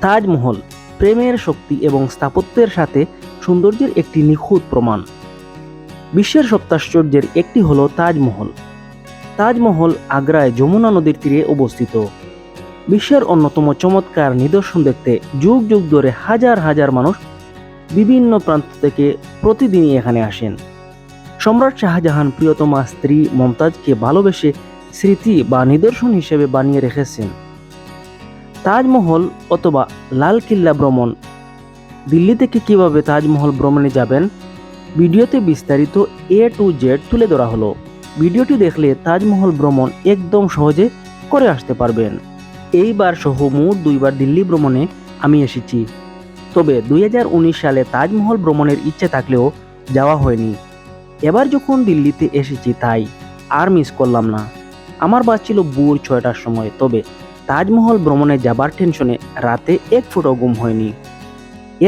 তাজমহল, প্রেমের শক্তি এবং স্থাপত্যের সাথে সৌন্দর্যের একটি নিখুঁত প্রমাণ। বিশ্বের সপ্তাশ্চর্যের একটি হলো তাজমহল। তাজমহল আগ্রায় যমুনা নদীর তীরে অবস্থিত। বিশ্বের অন্যতম চমৎকার নিদর্শন দেখতে যুগ যুগ ধরে হাজার হাজার মানুষ বিভিন্ন প্রান্ত থেকে প্রতিদিনই এখানে আসেন। সম্রাট শাহজাহান প্রিয়তমা স্ত্রী মমতাজকে ভালোবেসে স্মৃতি বা নিদর্শন হিসেবে বানিয়ে রেখেছেন। তাজমহল অথবা লাল কিল্লা ভ্রমণ। দিল্লি থেকে কীভাবে তাজমহল ভ্রমণে যাবেন? ভিডিওতে বিস্তারিত এ টু জেড তুলে ধরা হলো। ভিডিওটি দেখলে তাজমহল ভ্রমণ একদম সহজে করে আসতে পারবেন। এইবার সহ মোট দুইবার দিল্লি ভ্রমণে আমি এসেছি। তবে দুই হাজার উনিশ সালে তাজমহল ভ্রমণের ইচ্ছে থাকলেও যাওয়া হয়নি। এবার যখন দিল্লিতে এসেছি তাই আর মিস করলাম না। আমার বাস ছিল ভোর ছয়টার সময়, তবে তাজমহল ভ্রমণে যাবার টেনশনে রাতে এক ফুটো ঘুম হয়নি।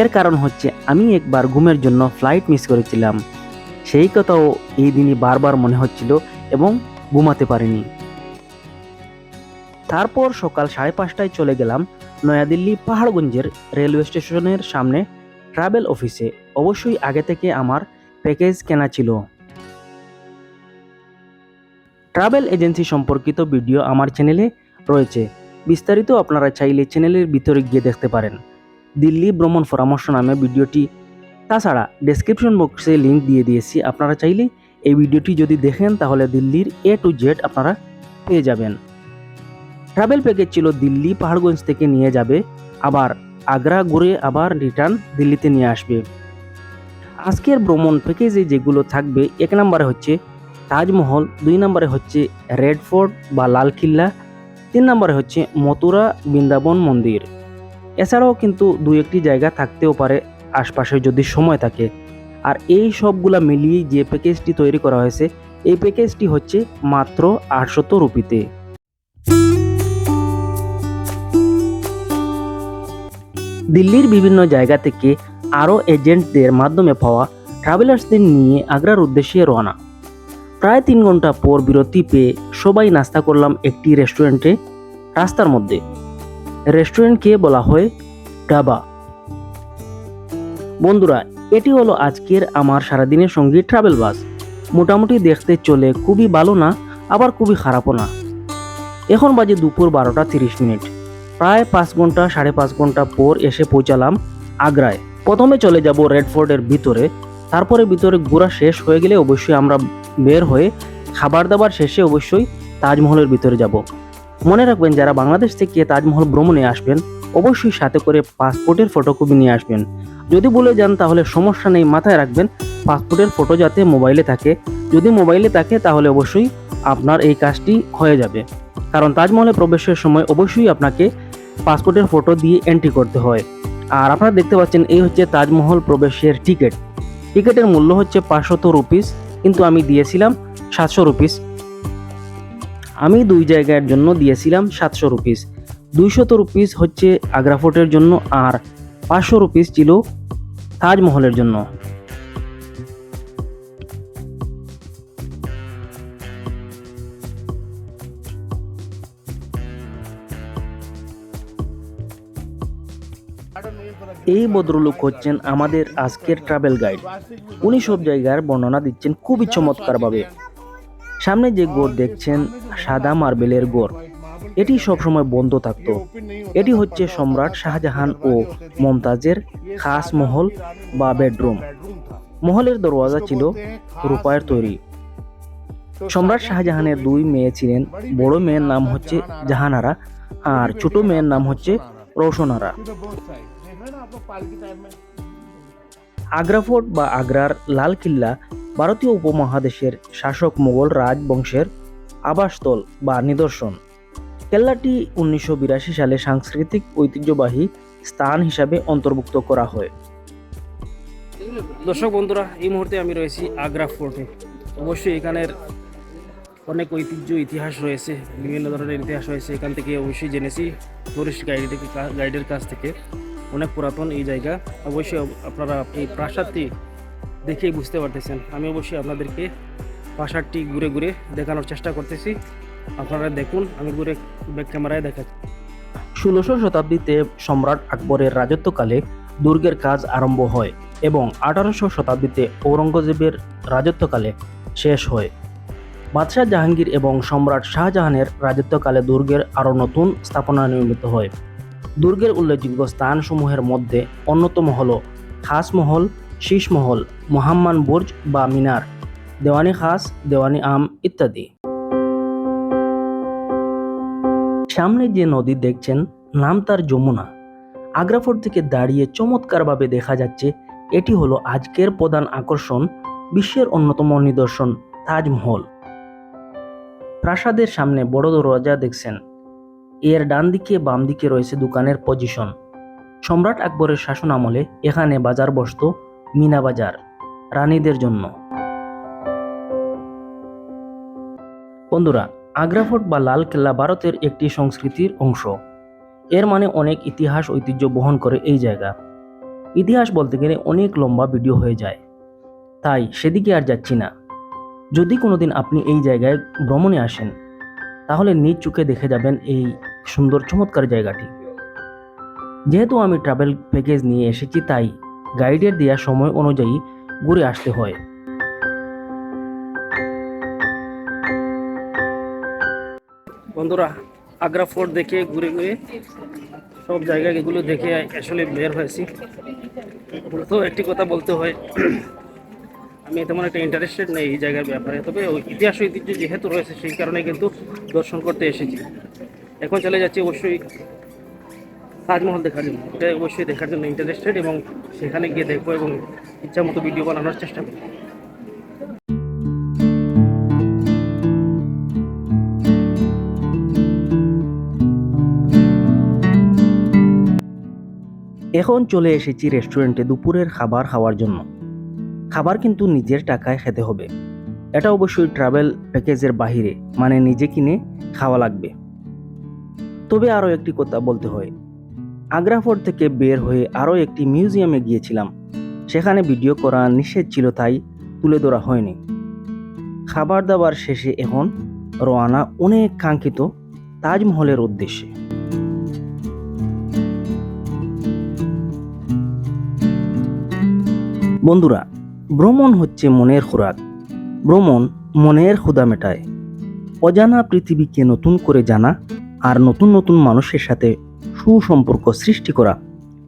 এর কারণ হচ্ছে আমি একবার ঘুমের জন্য ফ্লাইট মিস করেছিলাম। সেই কথাও এই দিনই বারবার মনে হচ্ছিল এবং ঘুমাতে পারিনি। তারপর সকাল সাড়ে পাঁচটায় চলে গেলাম নয়াদিল্লি পাহাড়গঞ্জের রেলওয়ে স্টেশনের সামনে ট্রাভেল অফিসে অবশ্যই আগে থেকে আমার প্যাকেজ কেনা ছিল। ট্রাভেল এজেন্সি সম্পর্কিত ভিডিও আমার চ্যানেলে রয়েছে। বিস্তারিত আপনারা চাইলে চ্যানেলের ভিতরে গিয়ে দেখতে পারেন। দিল্লি ভ্রমণ পরামর্শ নামে ভিডিওটি। তাছাড়া ডেসক্রিপশন বক্সে লিংক দিয়ে দিয়েছি। আপনারা চাইলে এই ভিডিওটি যদি দেখেন, তাহলে দিল্লির এ টু জেড আপনারা পেয়ে যাবেন। ট্রাভেল প্যাকেজ ছিল দিল্লি পাহাড়গঞ্জ থেকে নিয়ে যাবে। আবার আগ্রা ঘুরে আবার রিটার্ন দিল্লিতে নিয়ে আসবে। আজকের ভ্রমণ প্যাকেজে যেগুলো থাকবে, এক নম্বরে হচ্ছে তাজমহল, দুই নম্বরে হচ্ছে রেড ফোর্ট বা লাল কিল্লা তিন নম্বরে হচ্ছে মথুরা বৃন্দাবন মন্দির। এছাড়াও কিন্তু দু একটি জায়গা থাকতেও পারে, আশপাশে যদি সময় থাকে। আর এই সবগুলা মিলিয়ে যে প্যাকেজটি তৈরি করা হয়েছে, এই প্যাকেজটি হচ্ছে মাত্র আটশত রুপিতে। দিল্লির বিভিন্ন জায়গা থেকে আরও এজেন্টদের মাধ্যমে পাওয়া ট্রাভেলার্সদের নিয়ে আগ্রার উদ্দেশ্যে রওনা। প্রায় তিন ঘণ্টা পর বিরতি পেয়ে সবাই নাস্তা করলাম একটি রেস্টুরেন্টে রাস্তার মধ্যে। রেস্টুরেন্টকে বলা হয় ডাবা বন্ধুরা, এটি হলো আজকের আমার সারাদিনের সঙ্গী ট্রাভেল বাস মোটামুটি দেখতে চলে খুবই ভালো না, আবার খুবই খারাপও না। এখন বাজে দুপুর বারোটা তিরিশ মিনিট। প্রায় পাঁচ ঘণ্টা, সাড়ে পাঁচ ঘণ্টা পর এসে পৌঁছালাম আগ্রায়। প্রথমে চলে যাব রেড ফোর্টের ভিতরে। তারপরে ভিতরে ঘোরা শেষ হয়ে গেলে অবশ্যই আমরা বের হয়ে খাবার দাবার শেষে অবশ্যই তাজমহলের ভিতরে যাব। মনে রাখবেন, যারা বাংলাদেশ থেকে তাজমহল ভ্রমণে আসবেন, অবশ্যই সাথে করে পাসপোর্টের ফটোকপি নিয়ে আসবেন। যদি বলে যান, তাহলে সমস্যা নেই, মাথায় রাখবেন, পাসপোর্টের ফটো যাতে মোবাইলে থাকে। যদি মোবাইলে থাকে, তাহলে অবশ্যই আপনার এই কাজটি হয়ে যাবে। কারণ তাজমহলে প্রবেশের সময় অবশ্যই আপনাকে পাসপোর্টের ফটো দিয়ে এন্ট্রি করতে হয়। আর আপনারা দেখতে পাচ্ছেন, এই হচ্ছে তাজমহল প্রবেশের টিকিট। টিকিটের মূল্য হচ্ছে পাঁচশত রুপিস, কিন্তু আমি দিয়েছিলাম সাতশো রুপিস। আমি দুই জায়গার জন্য দিয়েছিলাম সাতশো রুপিস। দুইশত রুপিস হচ্ছে আগ্রা ফোর্টের জন্য আর পাঁচশো রুপিস ছিল তাজমহলের জন্য। এই ভদ্রলোক হচ্ছেন আমাদের আজকের ট্রাভেল গাইড উনি সব জায়গার বর্ণনা দিচ্ছেন খুবই চমৎকারভাবে। সামনে যে গোড় দেখছেন, সাদা মার্বেলের গোড় এটি সবসময় বন্ধ থাকতো। এটি হচ্ছে সম্রাট শাহজাহান ও মমতাজের খাস মহল বা বেডরুম। মহলের দরওয়াজা ছিল রূপায়ের তৈরি। সম্রাট শাহজাহানের দুই মেয়ে ছিলেন। বড় মেয়ের নাম হচ্ছে জাহানারা আর ছোট মেয়ের নাম হচ্ছে রোশনারা আগ্রা ফোর্ট বা আগ্রার লাল কিল্লা ভারতীয় উপমহাদেশের শাসক মোগল রাজবংশের আবাসস্থল বা নিদর্শন। কেল্লাটি উনিশশো বিরাশি সালে সাংস্কৃতিক ঐতিহ্যবাহী স্থান হিসাবে অন্তর্ভুক্ত করা হয়। দর্শক বন্ধুরা, এই মুহূর্তে আমি রয়েছি আগ্রা ফোর্টে। অবশ্যই এখানের অনেক ঐতিহ্য, ইতিহাস রয়েছে, বিভিন্ন ধরনের ইতিহাস রয়েছে। এখান থেকে অবশ্যই জেনেছি টুরিস্ট গাইড গাইডের কাছ থেকে। অনেক পুরাতন এই জায়গা। অবশ্যই আপনারা এই প্রাসাদটি দেখেই বুঝতে পারতেছেন। আমি অবশ্যই আপনাদেরকে প্রাসাদটি ঘুরে ঘুরে দেখানোর চেষ্টা করতেছি। আপনারা দেখুন, আমি ঘুরে ব্যাক ক্যামেরায় দেখাচ্ছি। ষোলোশো শতাব্দীতে সম্রাট আকবরের রাজত্বকালে দুর্গের কাজ আরম্ভ হয় এবং আঠারোশো শতাব্দীতে ঔরঙ্গজেবের রাজত্বকালে শেষ হয়। বাদশাহ জাহাঙ্গীর এবং সম্রাট শাহজাহানের রাজত্বকালে দুর্গের আরও নতুন স্থাপনা নির্মিত হয়। দুর্গের উল্লেখযোগ্য স্থানসমূহের মধ্যে অন্যতম হল খাসমহল শীষমহল মোহাম্মান বুর্জ বা মিনার, দেওয়ানি খাস, দেওয়ানি আম ইত্যাদি। সামনে যে নদী দেখছেন, নাম তার যমুনা। আগ্রাফোর্ট থেকে দাঁড়িয়ে চমৎকারভাবে দেখা যাচ্ছে, এটি হলো আজকের প্রধান আকর্ষণ, বিশ্বের অন্যতম নিদর্শন, তাজমহল। প্রাসাদের সামনে বড় দরজা দেখছেন। এর ডান দিকে বাম দিকে রয়েছে দোকানের পজিশন। সম্রাট আকবরের শাসন আমলে এখানে বাজার বসত মিনা বাজার রানীদের জন্য। বন্ধুরা, আগ্রা ফোর্ট বা লাল কেল্লা ভারতের একটি সংস্কৃতির অংশ। এর মানে অনেক ইতিহাস ঐতিহ্য বহন করে এই জায়গা। ইতিহাস বলতে গেলে অনেক লম্বা ভিডিও হয়ে যায়। তাই সেদিকে আর যাচ্ছি না। যদি কোনোদিন আপনি এই জায়গায় ভ্রমণে আসেন, তাহলে নিজ চোখে দেখে যাবেন এই সুন্দর চমৎকার জায়গাটি। যেহেতু আমি ট্রাভেল প্যাকেজ নিয়ে এসেছি, তাই গাইডের দেওয়া সময় অনুযায়ী ঘুরে আসতে হয়। বন্ধুরা, আগ্রা ফোর্ট দেখে ঘুরে ঘুরে সব জায়গাগুলো দেখে আসলে বের হয়েছি। তো একটি কথা বলতে হয়, আমি তেমন একটা ইন্টারেস্টেড নেই এই জায়গার ব্যাপারে, তবে ওই ইতিহাস ঐতিহ্য যেহেতু রয়েছে, সেই কারণে কিন্তু দর্শন করতে এসেছি। এখন চলে যাচ্ছি অবশ্যই তাজমহল দেখার জন্য এটা অবশ্যই দেখার জন্য ইন্টারেস্টেড এবং সেখানে গিয়ে দেখব এবং ইচ্ছা মতো ভিডিও বানানোর চেষ্টা করব। এখন চলে এসেছি রেস্টুরেন্টে দুপুরের খাবার খাওয়ার জন্য। খাবার কিন্তু নিজের টাকায় খেতে হবে। এটা অবশ্যই ট্রাভেল প্যাকেজের বাহিরে মানে নিজে কিনে খাওয়া লাগবে। তবে আরও একটি কথা বলতে হয়। আগ্রা ফোর্ট থেকে বের হয়ে আরও একটি মিউজিয়ামে গিয়েছিলাম। সেখানে ভিডিও করা নিষেধ ছিল তাই তুলে ধরা হয়নি। খাবার দাবার শেষে এখন রওয়ানা অনেক কাঙ্ক্ষিত তাজমহলের উদ্দেশ্যে। বন্ধুরা, ভ্রমণ হচ্ছে মনের খোরাক। ভ্রমণ মনের ক্ষুদা মেটায়। অজানা পৃথিবীকে নতুন করে জানা আর নতুন নতুন মানুষের সাথে সুসম্পর্ক সৃষ্টি করা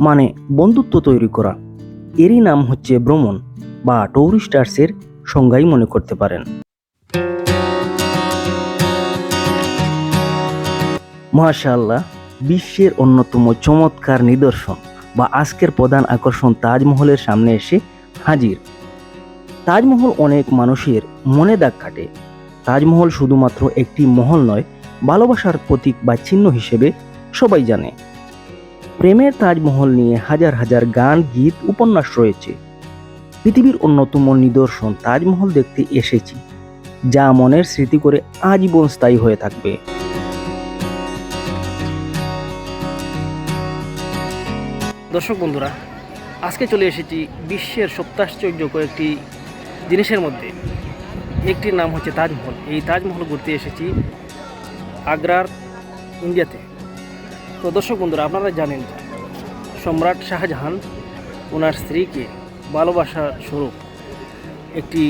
মানে বন্ধুত্ব তৈরি করা। এরই নাম হচ্ছে ভ্রমণ বা টুরিস্টার্সের সংজ্ঞাই মনে করতে পারেন। মাশাআল্লাহ, বিশ্বের অন্যতম চমৎকার নিদর্শন বা আজকের প্রধান আকর্ষণ তাজমহলের সামনে এসে হাজির। তাজমহল অনেক মানুষের মনে দাগ কাটে। তাজমহল শুধুমাত্র একটি মহল নয়, ভালোবাসার প্রতীক বা চিহ্ন হিসেবে সবাই জানে। প্রেমের তাজমহল নিয়ে হাজার হাজার গান, গীত, উপন্যাস রয়েছে। পৃথিবীর অন্যতম নিদর্শন তাজমহল দেখতে এসেছি, যা মনের স্মৃতি করে আজীবন স্থায়ী হয়ে থাকবে। দর্শক বন্ধুরা, আজকে চলে এসেছি বিশ্বের সপ্তাশ্চর্য কয়েকটি জিনিসের মধ্যে। একটির নাম হচ্ছে তাজমহল। এই তাজমহল ঘুরতে এসেছি আগ্রার, ইন্ডিয়াতে। তো দর্শক বন্ধুরা, আপনারা জানেন, সম্রাট শাহজাহান ওনার স্ত্রীকে ভালোবাসার স্বরূপ একটি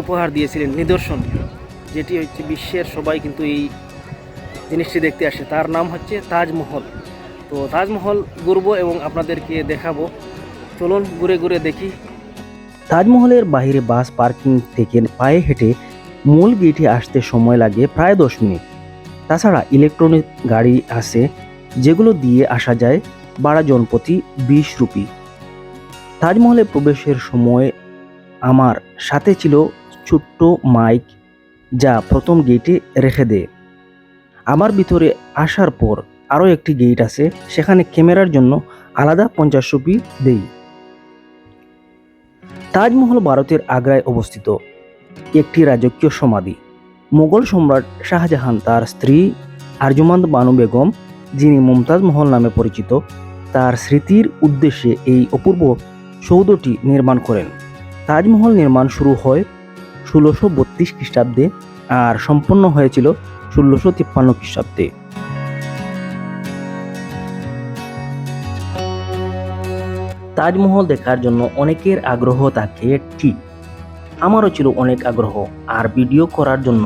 উপহার দিয়েছিলেন, নিদর্শন, যেটি হচ্ছে বিশ্বের সবাই কিন্তু এই জিনিসটি দেখতে আসে। তার নাম হচ্ছে তাজমহল। তো তাজমহল ঘুরবো এবং আপনাদেরকে দেখাবো। চলুন ঘুরে ঘুরে দেখি। তাজমহলের বাইরে বাস পার্কিং থেকে পায়ে হেঁটে মূল গেটে আসতে সময় লাগে প্রায় দশ মিনিট। তাছাড়া ইলেকট্রনিক গাড়ি আছে যেগুলো দিয়ে আসা যায় বারা জনপ্রতি বিশ রুপি। তাজমহলে প্রবেশের সময় আমার সাথে ছিল ছোট্ট মাইক যা প্রথম গেটে রেখে দেয়। আমার ভিতরে আসার পর আরও একটি গেট আছে, সেখানে ক্যামেরার জন্য আলাদা পঞ্চাশ রুপি দেই। তাজমহল ভারতের আগ্রায় অবস্থিত। একটি রাজকীয় সমাধি। মোগল সম্রাট শাহজাহান তার স্ত্রী আরজুমান্দ বানু বেগম যিনি মমতাজ মহল নামে পরিচিত, তার স্মৃতির উদ্দেশ্যে এই অপূর্ব সৌধটি নির্মাণ করেন। তাজমহল নির্মাণ শুরু হয় ষোলোশো বত্রিশ খ্রিস্টাব্দে আর সম্পন্ন হয়েছিল ষোলোশো তিপ্পান্ন খ্রিস্টাব্দে। তাজমহল দেখার জন্য অনেকের আগ্রহ থাকে ঠিক। আমারও ছিল অনেক আগ্রহ, আর ভিডিও করার জন্য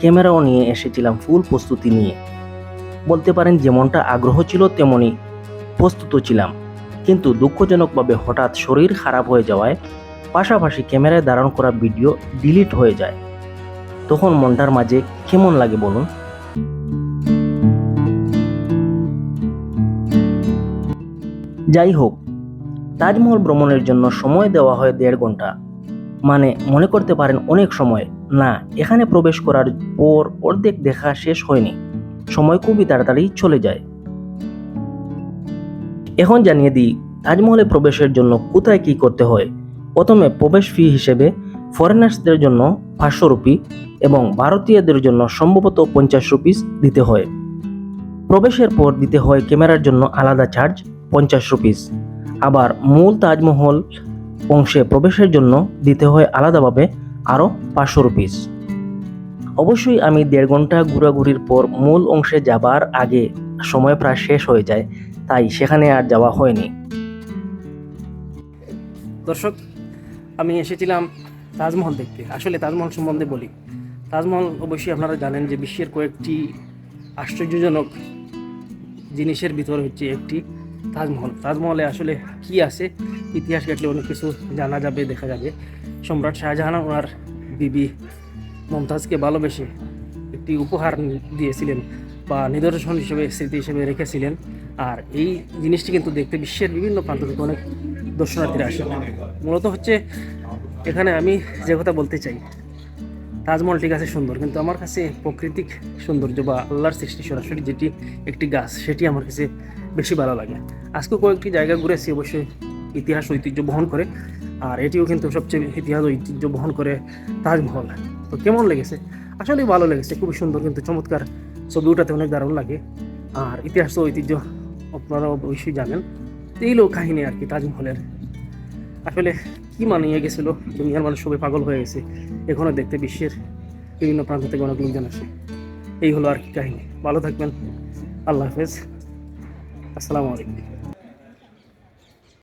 ক্যামেরাও নিয়ে এসেছিলাম ফুল প্রস্তুতি নিয়ে। বলতে পারেন যেমনটা আগ্রহ ছিল তেমনই প্রস্তুত ছিলাম। কিন্তু দুঃখজনকভাবে হঠাৎ শরীর খারাপ হয়ে যাওয়ায় পাশাপাশি ক্যামেরায় ধারণ করা ভিডিও ডিলিট হয়ে যায়। তখন মনটার মাঝে কেমন লাগে বলুন? যাই হোক, তাজমহল ভ্রমণের জন্য সময় দেওয়া হয় দেড় ঘণ্টা মানে মনে করতে পারেন অনেক সময়। না, এখানে প্রবেশ করার পর অর্ধেক দেখা শেষ হয়নি। সময় খুবই তাড়াতাড়ি চলে যায়। এখন জানিয়ে দিই, তাজমহলে প্রবেশের জন্য কোথায় কি করতে হয়। প্রথমে প্রবেশ ফি হিসেবে ফরেনার্সদের জন্য পাঁচশো রুপি এবং ভারতীয়দের জন্য সম্ভবত পঞ্চাশ রুপিস দিতে হয়। প্রবেশের পর দিতে হয় ক্যামেরার জন্য আলাদা চার্জ পঞ্চাশ রুপিস। আবার মূল তাজমহল অংশে প্রবেশের জন্য দিতে হয় আলাদাভাবে আরও পাঁচশো রুপিস। অবশ্যই আমি দেড় ঘণ্টা ঘোরাঘুরির পর মূল অংশে যাবার আগে সময় প্রায় শেষ হয়ে যায়, তাই সেখানে আর যাওয়া হয়নি। দর্শক, আমি এসেছিলাম তাজমহল দেখতে। আসলে তাজমহল সম্বন্ধে বলি। তাজমহল অবশ্যই আপনারা জানেন যে বিশ্বের কয়েকটি আশ্চর্যজনক জিনিসের ভিতর হচ্ছে একটি তাজমহল। তাজমহলে আসলে কি আছে? ইতিহাস ঘাটলে অনেক কিছু জানা যাবে, দেখা যাবে। সম্রাট শাহজাহান ওনার বিবি মমতাজকে ভালোবেসে একটি উপহার দিয়েছিলেন বা নিদর্শন হিসেবে, স্মৃতি হিসেবে রেখেছিলেন। আর এই জিনিসটি কিন্তু দেখতে বিশ্বের বিভিন্ন প্রান্ত থেকে অনেক দর্শনার্থীরা আসে। মূলত হচ্ছে এখানে আমি যে কথা বলতে চাই, তাজমহল ঠিক আছে, সুন্দর। কিন্তু আমার কাছে প্রাকৃতিক সৌন্দর্য বা আল্লাহর সৃষ্টি সরাসরি যেটি একটি গাছ, সেটি আমার কাছে বেশি ভালো লাগে। আজকে কয়েকটি জায়গা ঘুরেছি, অবশ্যই ইতিহাস ঐতিহ্য বহন করে। আর এটিও কিন্তু সবচেয়ে ইতিহাস ঐতিহ্য বহন করে তাজমহল। তো কেমন লেগেছে? আসলে ভালো লেগেছে, খুবই সুন্দর কিন্তু চমৎকার ছবি ওঠাতে অনেক দারুণ লাগে। আর ইতিহাস তো ঐতিহ্য আপনারা অবশ্যই জানেন। এই লোক কাহিনী আর কি, তাজমহলের। আসলে কি মানিয়ে গেছিল? দুনিয়ার মানুষ সবাই পাগল হয়ে গেছে। এখনও দেখতে বিশ্বের বিভিন্ন প্রান্ত থেকে অনেক লোকজন আসে। এই হলো আর কি কাহিনী। ভালো থাকবেন। আল্লাহ হাফেজ। আসসালামু আলাইকুম।